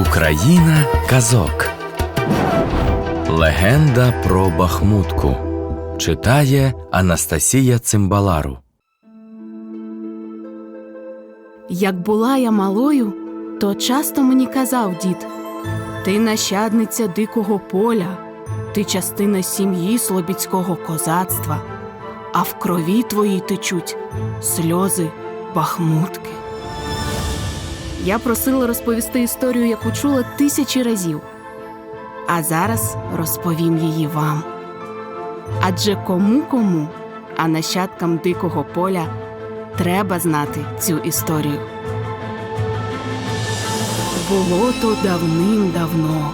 Україна казок. Легенда про Бахмутку. Читає Анастасія Цимбалару. Як була я малою, то часто мені казав дід: Ти нащадниця дикого поля, ти частина сім'ї слобідського козацтва, а в крові твоїй течуть сльози бахмутки. Я просила розповісти історію, яку чула тисячі разів. А зараз розповім її вам. Адже кому кому, а нащадкам дикого поля треба знати цю історію. Було то давним-давно,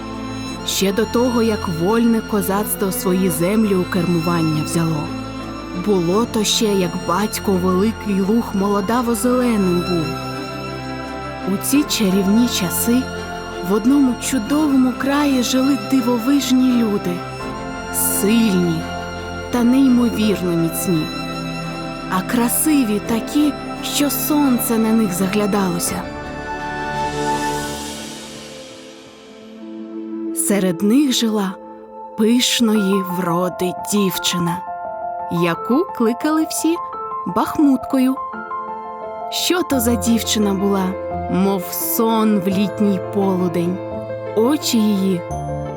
ще до того, як вольне козацтво свої землі у кермування взяло. Було то ще, як батько великий луг молодаво-зеленим був. У ці чарівні часи в одному чудовому краї жили дивовижні люди, сильні та неймовірно міцні, а красиві такі, що сонце на них заглядалося. Серед них жила пишної вроди дівчина, яку кликали всі Бахмуткою. Що то за дівчина була, мов сон в літній полудень, очі її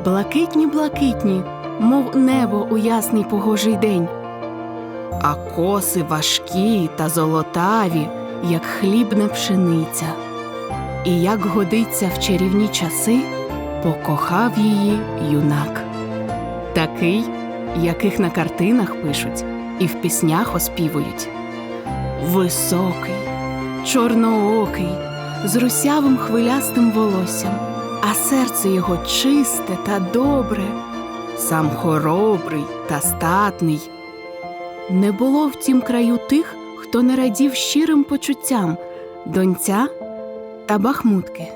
блакитні блакитні, мов небо у ясний погожий день, а коси важкі та золотаві, як хлібна пшениця. І як годиться в чарівні часи, покохав її юнак. Такий, яких на картинах пишуть і в піснях оспівують. Високий, чорноокий, з русявим хвилястим волоссям, а серце його чисте та добре, сам хоробрий та статний. Не було в тім краю тих, хто не радів щирим почуттям донця та бахмутки.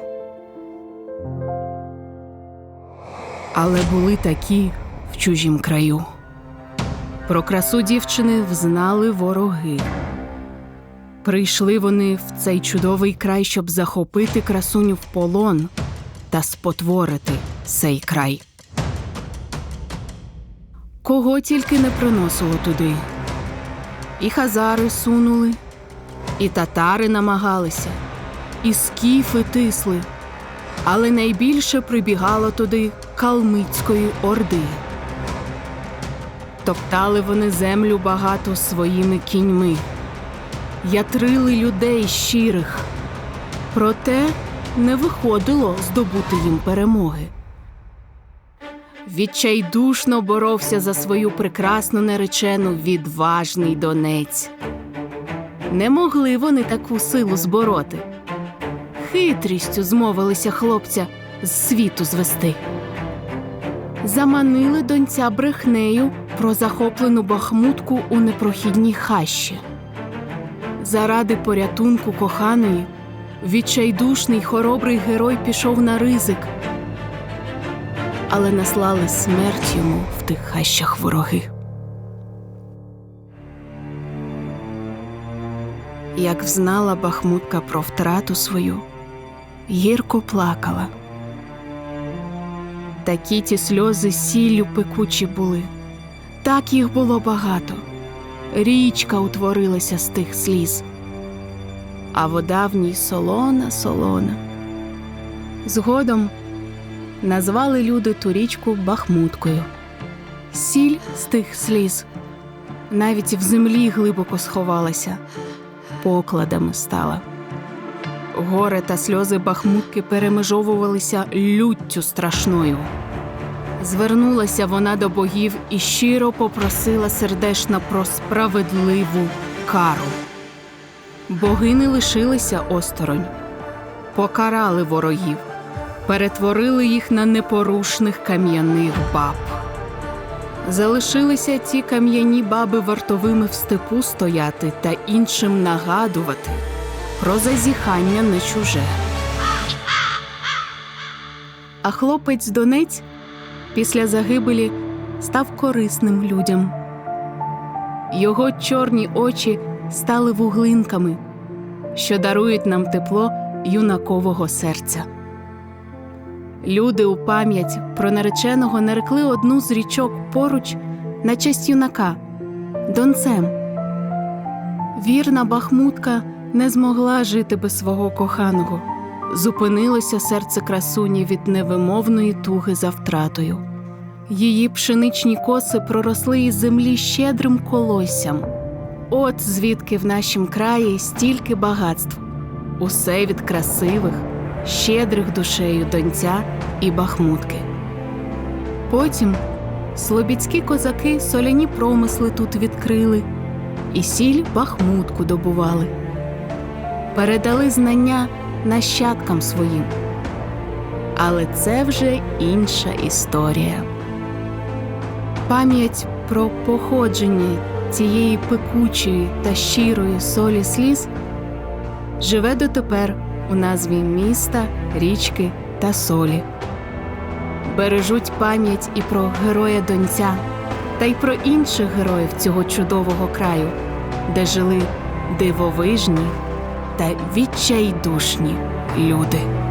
Але були такі в чужім краю. Про красу дівчини взнали вороги. Прийшли вони в цей чудовий край, щоб захопити красуню в полон та спотворити цей край. Кого тільки не приносило туди. І хазари сунули, і татари намагалися, і скіфи тисли, але найбільше прибігало туди калмицької орди. Топтали вони землю багато своїми кіньми, ятрили людей щирих, проте не виходило здобути їм перемоги. Відчайдушно боровся за свою прекрасну наречену відважний донець. Не могли вони таку силу збороти. Хитрістю змовилися хлопця з світу звести. Заманили донця брехнею про захоплену бахмутку у непрохідній хащі. Заради порятунку коханої, відчайдушний хоробрий герой пішов на ризик, але наслали смерть йому в тих хащах вороги. Як взнала бахмутка про втрату свою, гірко плакала. Такі ті сльози сіллю пекучі були, так їх було багато. Річка утворилася з тих сліз, а вода в ній солона, солона. Згодом назвали люди ту річку Бахмуткою. Сіль з тих сліз навіть в землі глибоко сховалася, покладами стала. Горе та сльози бахмутки перемежовувалися люттю страшною. Звернулася вона до богів і щиро попросила сердечно про справедливу кару. Боги не лишилися осторонь, покарали ворогів, перетворили їх на непорушних кам'яних баб. Залишилися ці кам'яні баби вартовими в степу стояти та іншим нагадувати про зазіхання не чуже. А хлопець Донець після загибелі став корисним людям. Його чорні очі стали вуглинками, що дарують нам тепло юнакового серця. Люди у пам'ять про нареченого нарекли одну з річок поруч на честь юнака Донцем. Вірна бахмутка не змогла жити без свого коханого. Зупинилося серце красуні від невимовної туги за втратою. Її пшеничні коси проросли із землі щедрим колоссям. От звідки в нашім краї стільки багатств, усе від красивих, щедрих душею донця і бахмутки. Потім слобідські козаки соляні промисли тут відкрили, і сіль бахмутку добували, передали знання нащадкам своїм. Але це вже інша історія. Пам'ять про походження цієї пекучої та щирої солі сліз живе дотепер у назві міста, річки та солі. Бережуть пам'ять і про героя донця, та й про інших героїв цього чудового краю, де жили дивовижні та відчайдушні люди.